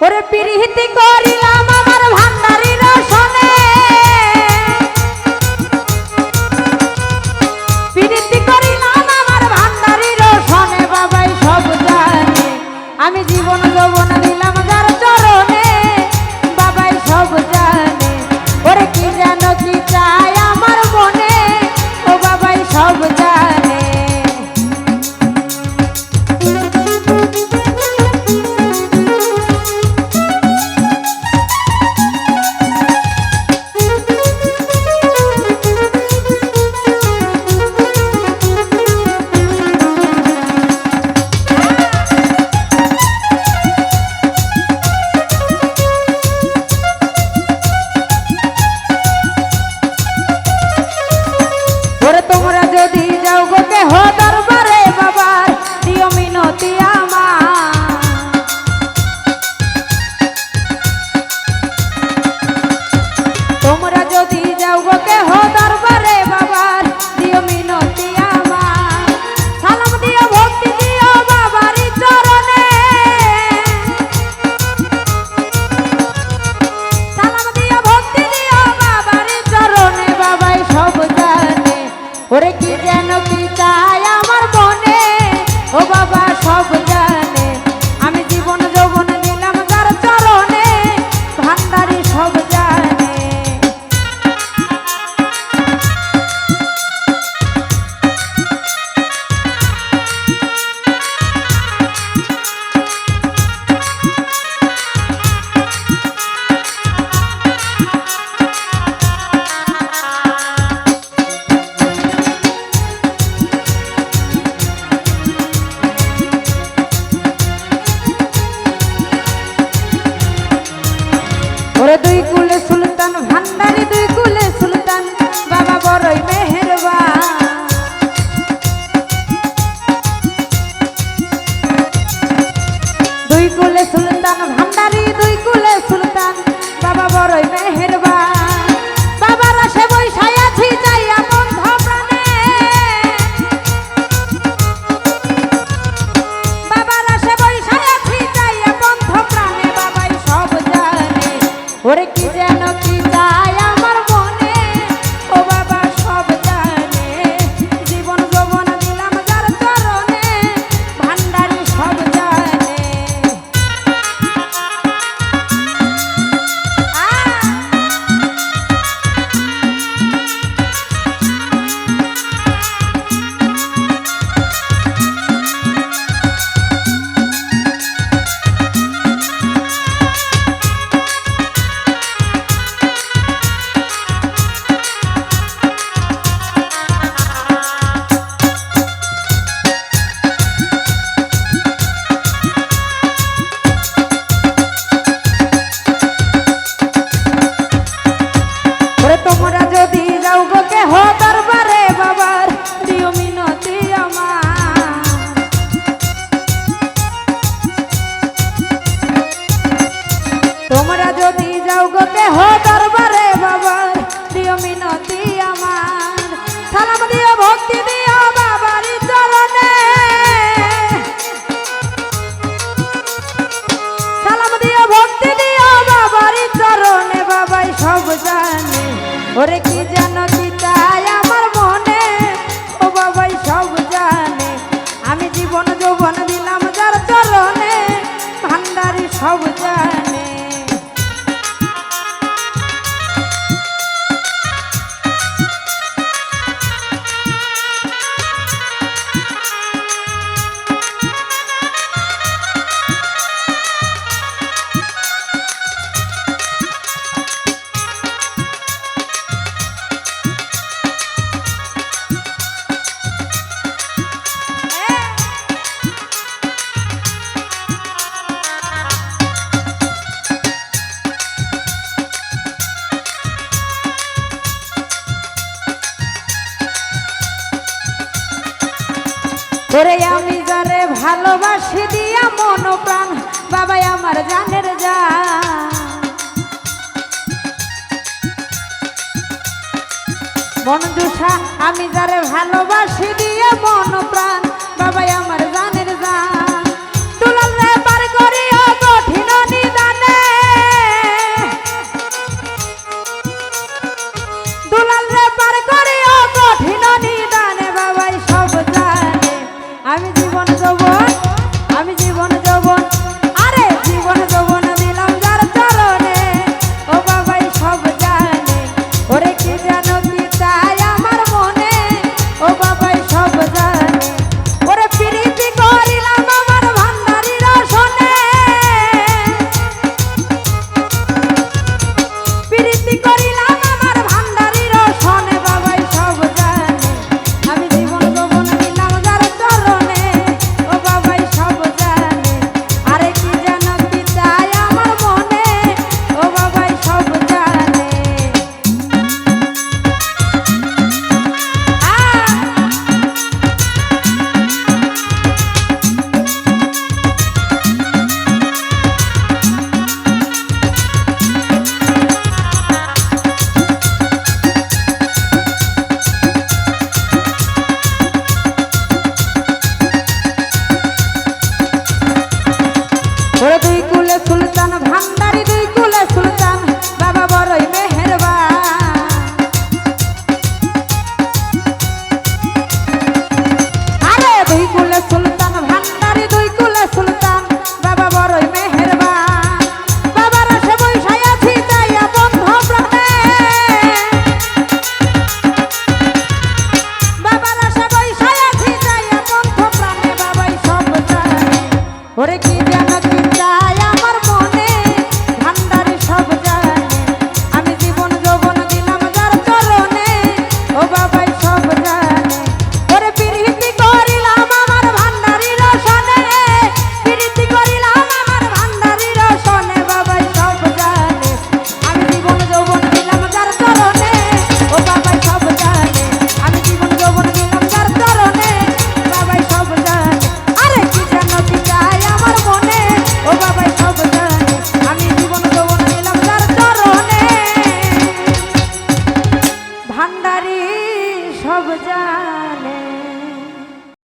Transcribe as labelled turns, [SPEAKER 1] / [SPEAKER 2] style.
[SPEAKER 1] ওরে পিরিহিতি করিলাম আমার ভান্ডারি রসনে পিরিহিতি করিলাম আমার ভান্ডারি রসনে বাবাই সব জানে। আমি জীবন দেবো ya no quiero. যেন কি যায় সব জানি। ওরে কি যেন চিতায় আমার মনে? ও বাবাই, সব জানে। আমি জীবন যৌবন দিলাম যার চরণে। ভান্ডারি সব জানে। ওরে আমি জানে ভালোবাসি দিয়া মন প্রাণ, বাবাই আমার জানের যা মন আমি যারে ভালোবাসি দিয়ে মন প্রাণ, বাবাই আমার জানের যা জানাতে